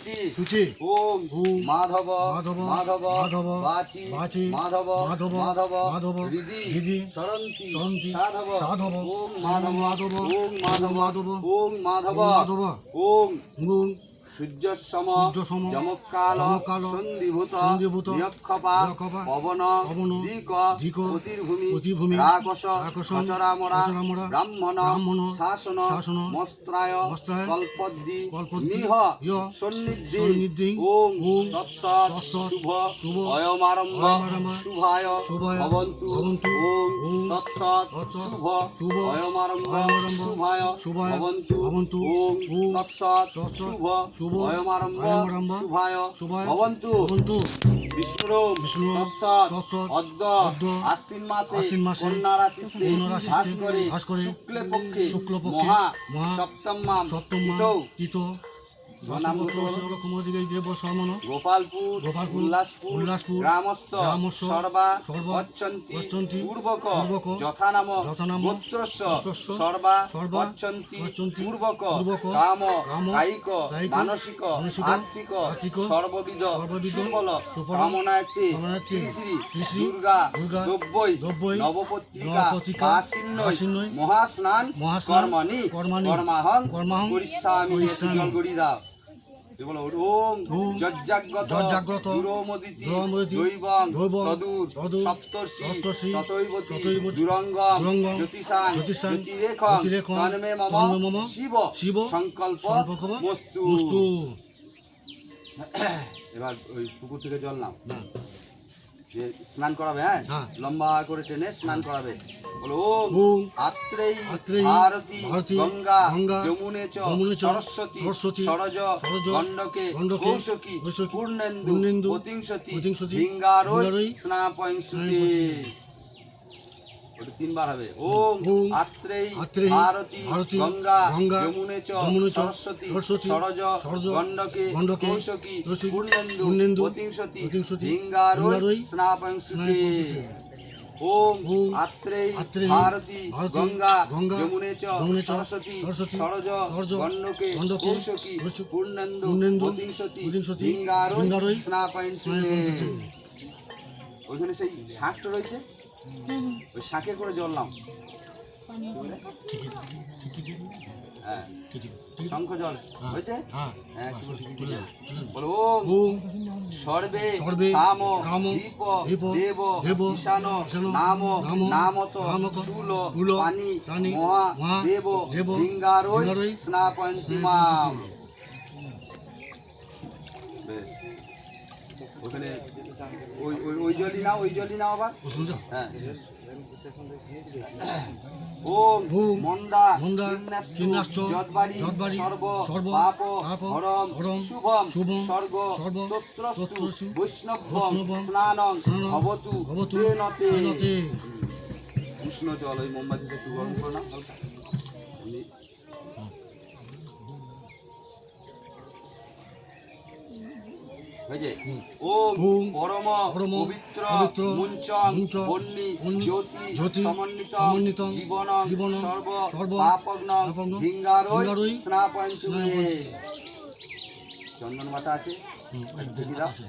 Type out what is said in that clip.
শুচি শুচি ওম মাধব মাধব মাধব বাচি বাচি মাধব মাধব মাধব মাধব হৃদি হৃদি সরন্তি সরন্তি সাধব সাধব ওম মাধব মাধব ওম মাধব মাধব ওম মাধব মাধব ওম গুণ সূর্যসম যমকাল সন্ধিভূত পবন দিক অতির্ভূমি ব্রাহ্মণ শাসন মস্ত্রায় কল্পদ্দি নিহ সন্নিধি ওম তৎসৎ শুভ শুভ অয়মারম্ভ অয়মারম্ভ শুভায় শুভায় ভবন্তু ভবন্তু ওম ওম তৎসৎ তৎসৎ শুভ শুভ অয়মারম্ভ অয়মারম্ভ শুভায় শুভায় ভবন্তু ভবন্তু ওম ওম তৎসৎ তৎসৎ শুভ শুভ শুভায় ভবন্তু। ভবন্তু। তৎসৎ অদ্য আশ্বিন মাসে আশ্বিন মাসে ভাস করে শুক্লে পক্ষে মহা মহা সপ্তমাম সপ্তম তিথৌ। গোপালপুর উল্লাসপুর গ্রামস্থ সর্বা অচ্ছন্তি পূর্বক গোত্রস্য সর্বা অচ্ছন্তি কাম কায়িক মানসিক আর্থিক সর্ববিধ সুফল কামনার্থে শ্রী শ্রী দুর্গা দ্রব্যই নবপত্রিকা মহাস্নান কর্মণি কর্মাহং করিষ্যামি করিষ্যামি। দাও বলো ওম যজ্জাগ্রত যজ্জাগ্রত দুরোমদিতি দৈবং তদুর সপ্তর্ষি ততৈবতি ততৈবতি দুরঙ্গম দুরঙ্গম জ্যোতিষাং জ্যোতিষাং জ্যোতিরেখং জ্যোতিরেখং তন্মে মম শিব শিব সংকল্প মস্তু এবার ওই পুকুর থেকে জল নাও। না। যে স্নান করাবে হ্যাঁ? হ্যাঁ। লম্বা করে টেনে স্নান করাবে। বলো ওম আত্রেয়ী, ভারতী গঙ্গা গঙ্গা, যমুনে চ সরস্বতী সরস্বতী, সরজ সরজ, গণ্ডকে কৌশকী পূর্ণেন্দু পূর্ণেন্দু, লিঙ্গারোই তিনবার হবে। ওম আত্রেয়ী, ভারতী গঙ্গা গঙ্গা, যমুনে চ সরস্বতী সরস্বতী, সরজ গণ্ডকে কৌশকী পূর্ণেন্দু ভিঙ্গারৈ, স্নাপয়ংসুতে স্নাপয়ংসুতে। ওম ওম আত্রেয়ী আত্রেয়ী, ভারতী ভারতী, গঙ্গা গঙ্গা, যমুনে চ সরস্বতী সরস্বতী, সরজ গণ্ডকে কৌশকী পূর্ণেন্দু পতিংসতী পতিংসতী, ভিঙ্গারৈ ভিঙ্গারৈ, ওইখানে সেই শাকটা রয়েছে? ওই শাকে করে জল নাও। হ্যাঁ শঙ্খ জল। হয়েছে? হ্যাঁ হ্যাঁ। বলো সর্বে কাম দীপ দেব ঈশান নাম নামত শূল পানি মহা দেব ওখানে ওই ওই ওই জলই নাও ওই জলই নাও আবার। হ্যাঁ ওম মন্দা কিন্নাস্তু যদ্বারি সর্ব পাপ হরম শুভম স্বর্গ তত্রস্তু বৈষ্ণবম স্নানং ভবতু তেনতে। উষ্ণ জল ওই মোমবাতিটা একটু গরম করো না হালকা পরম পবিত্র মুঞ্চং জ্যোতি সমন্বিতং জীবনং জীবনং সর্ব পাপগ্নং স্নাপঞ্চমে। চন্দন দাও। আছে।